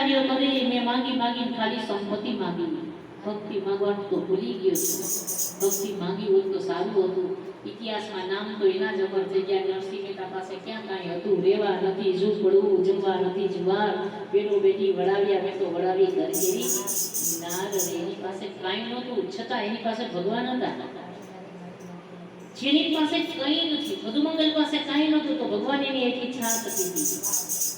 આચાર્યો કરે મેં માગી માંગીને ખાલી સંપત્તિ માગી. ભક્તિ માંગવાનું તો ભૂલી ગયો ભક્તિ માગી હોય તો સારું હતું. ઇતિહાસમાં નામ તો એના જ અમર થઈ ગયા. નરસિંહ મહેતા પાસે ક્યાં કાંઈ હતું? રહેવા નથી ઝૂંપડું જમવા નથી જવાર બેટો બેટી વડાવ્યા મેં તો વડાવી કરી ગેરી એની પાસે કાંઈ નહોતું. છતાં એની પાસે ભગવાન હતા. જેની પાસે કંઈ નથી. મધુમંગલ પાસે કાંઈ નહોતું. તો ભગવાન એની એક ઈચ્છા હતી.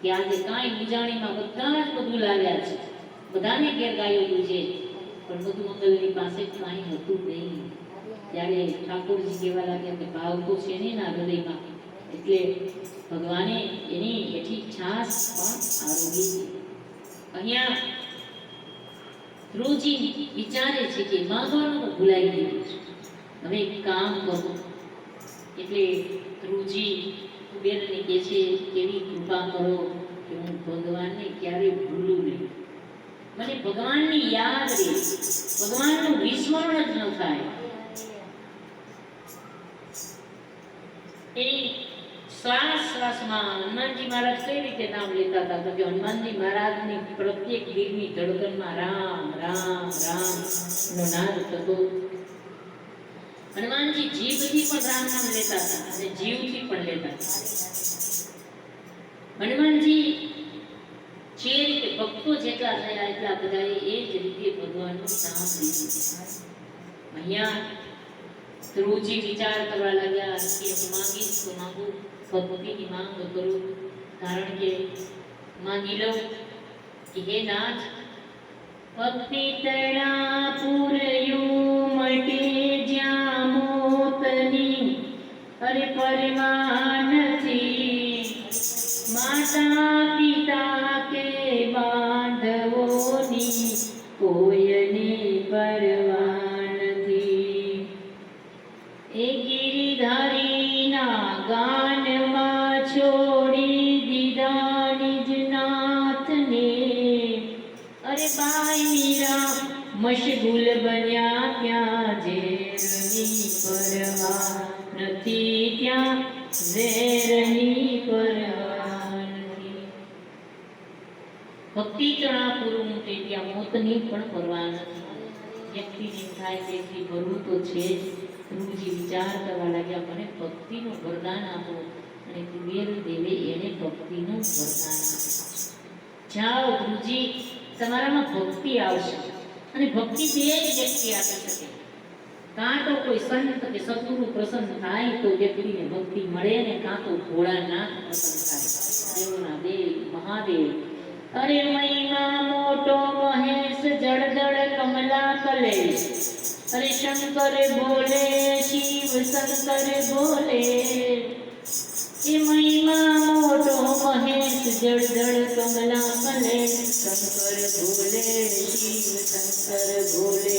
કે આજે કાંઈ ઉજાણીમાં બધા જ બધું લાવ્યા છે. બધાને ઘેર ગાયો પૂજે પણ મધુમંગલની પાસે કાંઈ હતું નહીં. ત્યારે ઠાકોરજી કહેવા લાગ્યા કે ભાવ તો છે ને ના હૃદયમાં. એટલે ભગવાને એની એથી છાસ પણ આરોગી અહીંયા ધ્રુવજી વિચારે છે કે માગવાનું ભૂલાઈ ગયું છે. હવે કામ કરો. એટલે ધ્રુવજી કુબેરને કહે છે, કેવી કૃપા કરો કે હું ભગવાનને ક્યારે ભૂલું નહીં. મને ભગવાનની યાદ રહે. ભગવાનનું વિસ્મરણ જ ન થાય. એ શ્વાસ શ્વાસમાં હનુમાનજી મહારાજ કઈ રીતે નામ લેતા હતા? તો કે હનુમાનજી મહારાજની પ્રત્યેક દિલની ધડકનમાં રામ રામ રામ નો નાદ થતો હનુમાનજી જીભથી પણ રામ નામ લેતા હતા અને જીવથી પણ લેતા હતા. હનુમાનજી જે રીતે ભક્તો જેટલા થયા એટલા બધાએ એ જ રીતે ભગવાનનું નામ લીધું. અહીંયા ધ્રુવજી વિચાર કરવા લાગ્યા કે હું માંગીશ તો માંગુ, ભક્તિની માંગ કરું, કારણ કે માંગી લઉં કે હે નાથ, ભક્તિ તળા પૂરયું મટે અરે પરમાનથી માતા પિતા કે બાંધવોની કોયને પરવા નથી. એ ગિરિધારીના ગાનમાં છોડી મશગુલ બન્યા ત્યાં ઝેરની પરવા નથી ત્યાં ઝેરની પરવા ભક્તિ ચણા પૂરું મૂકે ત્યાં મોતની પણ પરવા નથી. વ્યક્તિને થાય તેથી ભરવું તો છે જ. ગુરુજી વિચાર કરવા લાગ્યા, મને ભક્તિનું વરદાન આપો. અને કુબેર દેવે એને ભક્તિનું વરદાન આપ્યું. જાઓ ગુરુજી, તમારામાં ભક્તિ આવશે. અને ભક્તિ બે જ વ્યક્તિ આપી શકે કાં તો કોઈ સંત કે સદગુરુ પ્રસન્ન થાય, તો વ્યક્તિને ભક્તિ મળે ને કાં તો ભોળાનાથ પ્રસન્ન થાય. દેવોના દેવ, મહાદેવ. અરે મહિમા મોટો મહેશ જળદળ કમલા કલે. અરે શંકર બોલે, શિવ શંકર બોલે. એ મહિમા મોટો મહેશ જળદળ કમલા કલે. શંકર બોલે શંકર બોલે.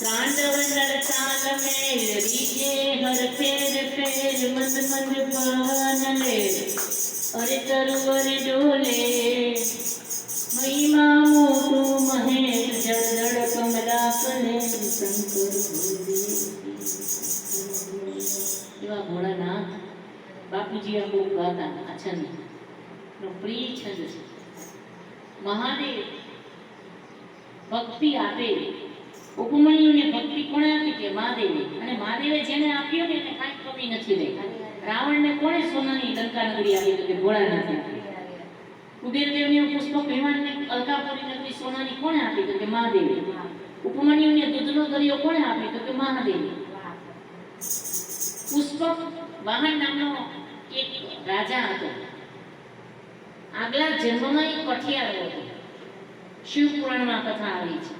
તાંડવ નરતાલ મેલ રીજે હર ફેર ફેર મંદ મંદ પવન લે. અરે તરુવર ડોલે, મહિમા મોટું મહેશ જળદળ કમલા કલે શંકર એવા ભોળાનાથ બાપુજી આ બહુ ગાતા આ છંદ પ્રિય છંદ છે. મહાદેવ ભક્તિ આપે. ઉપમણ્યુને ભક્તિ કોણે આપી કે મહાદેવે અને મહાદેવે જેને આપ્યો ને એને કાંઈ કમી નથી રહી. રાવણને કોણે સોનાની લંકા નગરી આપી તો કે ભોળાનાથે? કુબેરદેવને પુષ્પક વિમાનને અલકાપુરી નગરી સોનાની કોણે આપી તો કે મહાદેવે? ઉપમન્યુને દૂધનો દરિયો કોણે આપી તો કે મહાદેવે? પુષ્પક વાહન નામનો એક રાજા હતો. આગલા જન્મમાં એક કઠિયારો હતો. શિવ પુરાણમાં કથા આવી છે